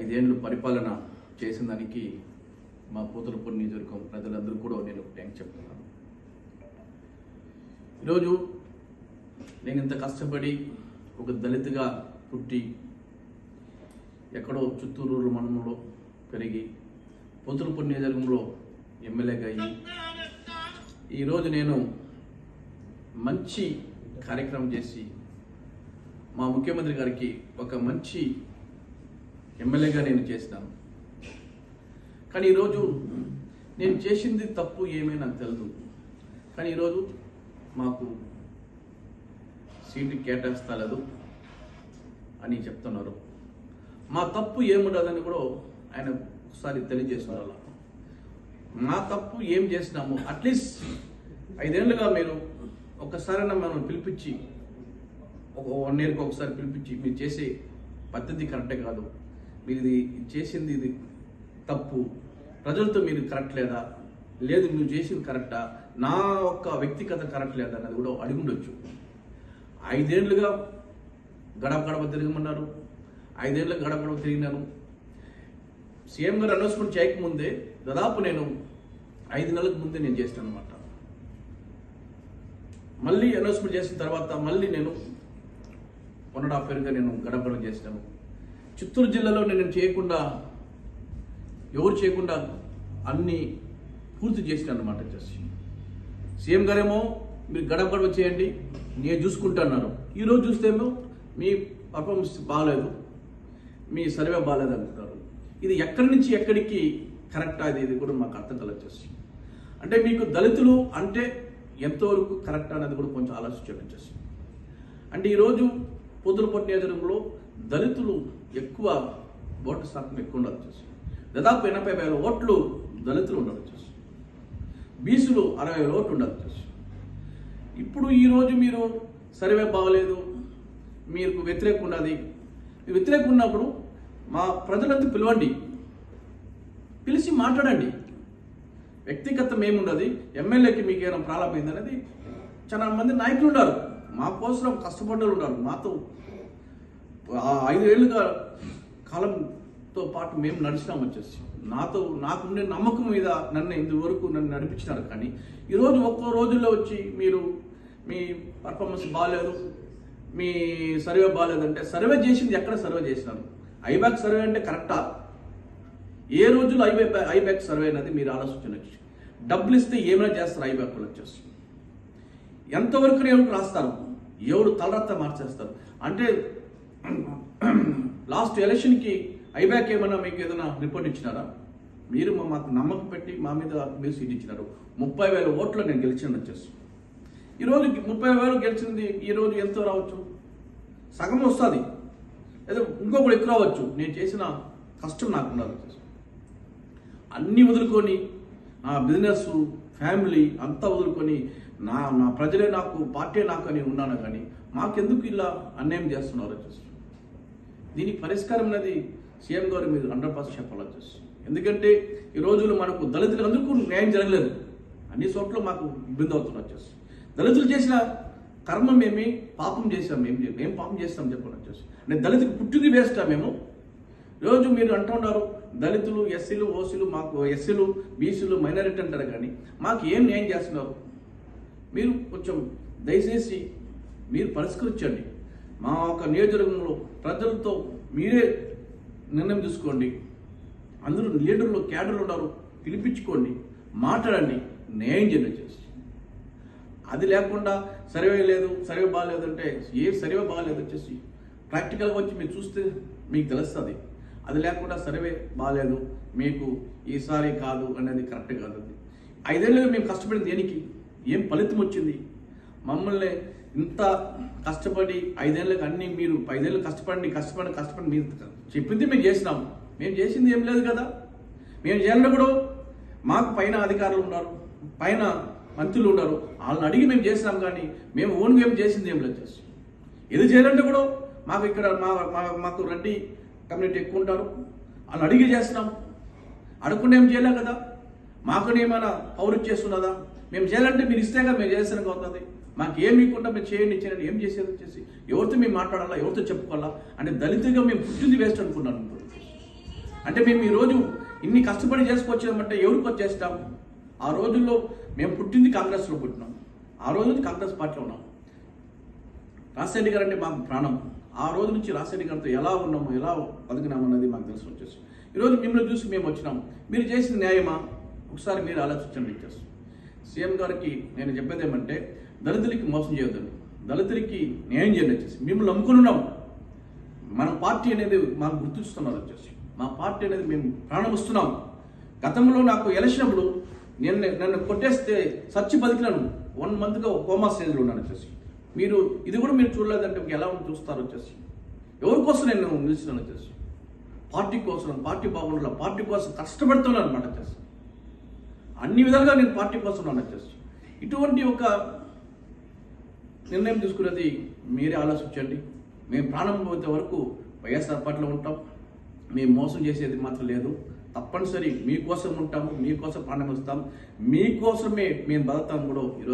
ఐదేళ్ళు పరిపాలన చేసిన దానికి మా పూతలపూడి నియోజకవర్గం ప్రజలందరూ కూడా నేను థ్యాంక్స్ చెప్తున్నాను. ఈరోజు నేను ఇంత కష్టపడి ఒక దళితుగా పుట్టి ఎక్కడో చిత్తూరు మండలంలో పెరిగి పొతులపూడి నియోజకవర్గంలో ఎమ్మెల్యేగా అయ్యి ఈరోజు నేను మంచి కార్యక్రమం చేసి మా ముఖ్యమంత్రి గారికి ఒక మంచి ఎమ్మెల్యేగా నేను చేసినాను. కానీ ఈరోజు నేను చేసింది తప్పు ఏమీ నాకు తెలియదు కానీ ఈరోజు మాకు సీటు కేటాయిస్తలేదు అని చెప్తున్నారు. మా తప్పు ఏముండదని కూడా ఆయన ఒకసారి తెలియజేస్తున్నారు. మా తప్పు ఏం చేసినాము? అట్లీస్ట్ ఐదేళ్ళుగా మీరు ఒక్కసారైనా మనం పిలిపించి ఒక వన్ ఇయర్కి ఒకసారి పిలిపించి మీరు చేసే పద్ధతి కరెక్టే కాదు. మీరు ఇది చేసింది ఇది తప్పు. ప్రజలతో మీరు కరెక్ట్ లేదా? లేదు నువ్వు చేసింది కరెక్టా? నా ఒక్క వ్యక్తిగత కరెక్ట్ లేదా అన్నది కూడా అడుగుండొచ్చు ఐదేళ్ళుగా గడప గడప తిరగమన్నారు. ఐదేళ్ళకి గడప గడప తిరిగినాను. సీఎం గారు అనౌన్స్మెంట్ చేయకముందే దాదాపు నేను ఐదు నెలలకు ముందే నేను చేశాను అనమాట మళ్ళీ అనౌన్స్మెంట్ చేసిన తర్వాత మళ్ళీ నేను వన్ అండ్ హాఫ్ ఇయర్గా నేను గడప గడప చేసినాను చిత్తూరు జిల్లాలో నేను చేయకుండా ఎవరు చేయకుండా అన్ని పూర్తి చేసిన అనమాట చేసి సీఎం గారేమో మీరు గడప గడప చేయండి నేను చూసుకుంటాను ఈరోజు చూస్తేమో మీ పర్ఫార్మెన్స్ బాగాలేదు మీ సర్వే బాగాలేదు అంటున్నారు. ఇది ఎక్కడి నుంచి ఎక్కడికి కరెక్ట్ అది ఇది కూడా మాకు అర్థం కలగచ్చేసి అంటే మీకు దళితులు అంటే ఎంతవరకు కరెక్ట్ అనేది కూడా కొంచెం ఆలోచించడం వచ్చేసి అంటే ఈరోజు పొద్దులపట్టు నియోజకవర్గంలో దళితులు ఎక్కువ ఓటు శాతం ఎక్కువ ఉండాలి చూసి. దాదాపు ఎనభై వేల ఓట్లు దళితులు ఉండాలి చూసి. బీసీలు అరవై వేల ఓట్లు ఉండాలి చూసి. ఇప్పుడు ఈరోజు మీరు సర్వే బాగలేదు మీకు వ్యతిరేకం ఉన్నది. వ్యతిరేకం ఉన్నప్పుడు మా ప్రజలంతా పిలవండి. పిలిచి మాట్లాడండి. వ్యక్తిగతం ఏముండదు? ఎమ్మెల్యేకి మీకు ఏమైనా ప్రాబ్లం అయింది అనేది చాలా మంది నాయకులు ఉన్నారు. మా కోసం కష్టపడ్డలు ఉన్నారు. మాతో ఐదు ఏళ్ళుగా కాలంతో పాటు మేము నడిచినాం వచ్చేసి. నాతో నాకుండే నమ్మకం మీద నన్ను ఇంతవరకు నన్ను నడిపించినారు కానీ ఈరోజు ఒక్కో రోజుల్లో వచ్చి మీరు మీ పర్ఫార్మెన్స్ బాగాలేదు మీ సర్వే బాగాలేదంటే సర్వే చేసింది ఎక్కడ సర్వే చేసినారు? ఐబ్యాక్ సర్వే అంటే కరెక్టా? ఏ రోజులో ఐబే ఐబ్యాక్ సర్వే అనేది మీరు ఆలోచించిన డబ్బులు ఇస్తే ఏమైనా చేస్తారు ఐబ్యాక్ వాళ్ళు వచ్చేసి. ఎంతవరకు ఎవరికి రాస్తారు? ఎవరు తలరత్త మార్చేస్తారు? అంటే లాస్ట్ ఎలక్షన్కి ఐబ్యాక్ ఏమన్నా మీకు ఏదైనా రిపోర్ట్ ఇచ్చినారా? మీరు మా- మాకు నమ్మకం పెట్టి మా మీద మీరు సీట్ ఇచ్చినారు. ముప్పై వేల ఓట్లు నేను గెలిచాను వచ్చేసి. ఈరోజు ముప్పై వేలు గెలిచింది ఈరోజు ఎంతో రావచ్చు. సగం వస్తుంది. లేదా ఇంకొకటి ఎక్కువ రావచ్చు. నేను చేసిన కష్టం నాకు ఉండాలి అన్నీ వదులుకొని నా బిజినెస్ ఫ్యామిలీ అంతా వదులుకొని నా నా ప్రజలే నాకు పార్టీ నాకు అని ఉన్నాను కానీ మాకెందుకు ఇలా అన్యాయం చేస్తున్నారు వచ్చేసి? దీనికి పరిష్కారం అనేది సీఎం గారు మీరు హండ్రెడ్ పర్సెంట్ చెప్పాలని వచ్చేసి ఎందుకంటే ఈ రోజులు మనకు దళితులు అందరికీ న్యాయం జరగలేదు. అన్ని చోట్ల మాకు ఇబ్బంది అవుతుంది వచ్చేసి దళితులు చేసిన కర్మం ఏమి? పాపం చేసాం ఏం చే- ఏం పాపం చేస్తాం చెప్పండి వచ్చేసి అంటే దళితులు పుట్టింది వేస్తాం మేము? రోజు మీరు అంటున్నారు దళితులు ఎస్సీలు ఓసీలు మాకు ఎస్సీలు బీసీలు మైనారిటీ అంటారు కానీ మాకు ఏం న్యాయం చేస్తున్నారు? మీరు కొంచెం దయచేసి మీరు పరిష్కరించండి. మా ఒక నియోజకవర్గంలో ప్రజలతో మీరే నిర్ణయం తీసుకోండి. అందరూ లీడర్లు క్యాడర్లు ఉన్నారు. పిలిపించుకోండి. మాట్లాడండి. న్యాయం చేయండి చేసి అది లేకుండా సర్వే లేదు సర్వే బాగాలేదు అంటే ఏ సర్వే బాగాలేదు వచ్చేసి ప్రాక్టికల్గా వచ్చి మీరు చూస్తే మీకు తెలుస్తుంది. అది లేకుండా సర్వే బాగాలేదు మీకు ఈసారి కాదు అనేది కరెక్ట్ కాదు అది. ఐదేళ్ళుగా మేము కష్టపడింది దేనికి? ఏం ఫలితం వచ్చింది? మమ్మల్ని ఇంత కష్టపడి ఐదేళ్ళకి అన్ని మీరు ఐదేళ్ళు కష్టపడి కష్టపడి కష్టపడి మీరు చెప్పింది మేము చేసినాం. మేము చేసింది ఏం లేదు కదా. మేము చేయాలన్నప్పుడు కూడా మాకు పైన అధికారులు ఉన్నారు పైన మంత్రులు ఉన్నారు. వాళ్ళని అడిగి మేము చేసినాం కానీ మేము ఓన్గా ఏం చేసింది ఏం లేదు చేసి ఏది చేయాలంటే కూడా మాకు ఇక్కడ మా మాకు రెడ్డి కమ్యూనిటీ ఎక్కువ ఉంటారు. వాళ్ళని అడిగి చేస్తున్నాం అడగకుండా ఏం చేయలేం కదా. మాకు ఏమైనా పౌరు చేస్తున్నదా మేము చేయాలంటే మీరు ఇస్తేగా మేము చేస్తానికి అవుతుంది. మాకు ఏమి ఇవ్వకుండా మేము చేయండి చేయండి. ఏం చేసేది? వచ్చేసి ఎవరితో మేము మాట్లాడాలా? ఎవరితో చెప్పుకోవాలా? అంటే దళితుగా మేము పుట్టింది వేస్ట్ అనుకున్నాను అంటే మేము ఈ రోజు ఇన్ని కష్టపడి చేసుకొచ్చామంటే ఎవరికి వచ్చేస్తాం? ఆ రోజుల్లో మేము పుట్టింది కాంగ్రెస్లో పుట్టినాం. ఆ రోజు నుంచి కాంగ్రెస్ పార్టీలో ఉన్నాం. రాజశేఖర్ గారు అంటే మాకు ప్రాణం. ఆ రోజు నుంచి రాజశేఖర్ గారితో ఎలా ఉన్నాము ఎలా బతికినాము అన్నది మాకు తెలిసి వచ్చేసి. ఈరోజు మిమ్మల్ని చూసి మేము వచ్చినాం. మీరు చేసిన న్యాయమా? ఒకసారి మీరు ఆలోచించండి ఇచ్చేసి సీఎం గారికి నేను చెప్పేది ఏమంటే దళితులకి మోసం చేయొద్దండి. దళితులకి న్యాయం చేయండి వచ్చేసి. మిమ్మల్ని నమ్ముకుని ఉన్నాం. మన పార్టీ అనేది మాకు గుర్తిస్తున్నారు వచ్చేసి. మా పార్టీ అనేది మేము ప్రాణం ఇస్తున్నాం. గతంలో నాకు ఎలక్షన్ అప్పుడు నేను నన్ను కొట్టేస్తే సచ్చి బతికినాను. వన్ మంత్గా కోమా స్టేజ్లో ఉన్నాను వచ్చేసి. మీరు ఇది కూడా మీరు చూడలేదంటే మీకు ఎలా ఉంది చూస్తారు వచ్చేసి. ఎవరి కోసం నేను నిలిచినాను వచ్చేసి. పార్టీ కోసం పార్టీ బాగుండాలి? పార్టీ కోసం కష్టపడుతున్నాను అనమాట వచ్చేసి. అన్ని విధాలుగా నేను పార్టీ కోసం ఉన్నాను చేస్తాను ఇటువంటి ఒక నిర్ణయం తీసుకునేది మీరే ఆలోచించండి. మేము ప్రాణం పోతే వరకు వైఎస్ఆర్ పార్టీలో ఉంటాం. మేము మోసం చేసేది మాత్రం లేదు. తప్పనిసరి మీకోసం ఉంటాము మీకోసం ప్రాణం ఇస్తాం. మీకోసమే మేము బతుకుతాం కూడా ఈరోజు.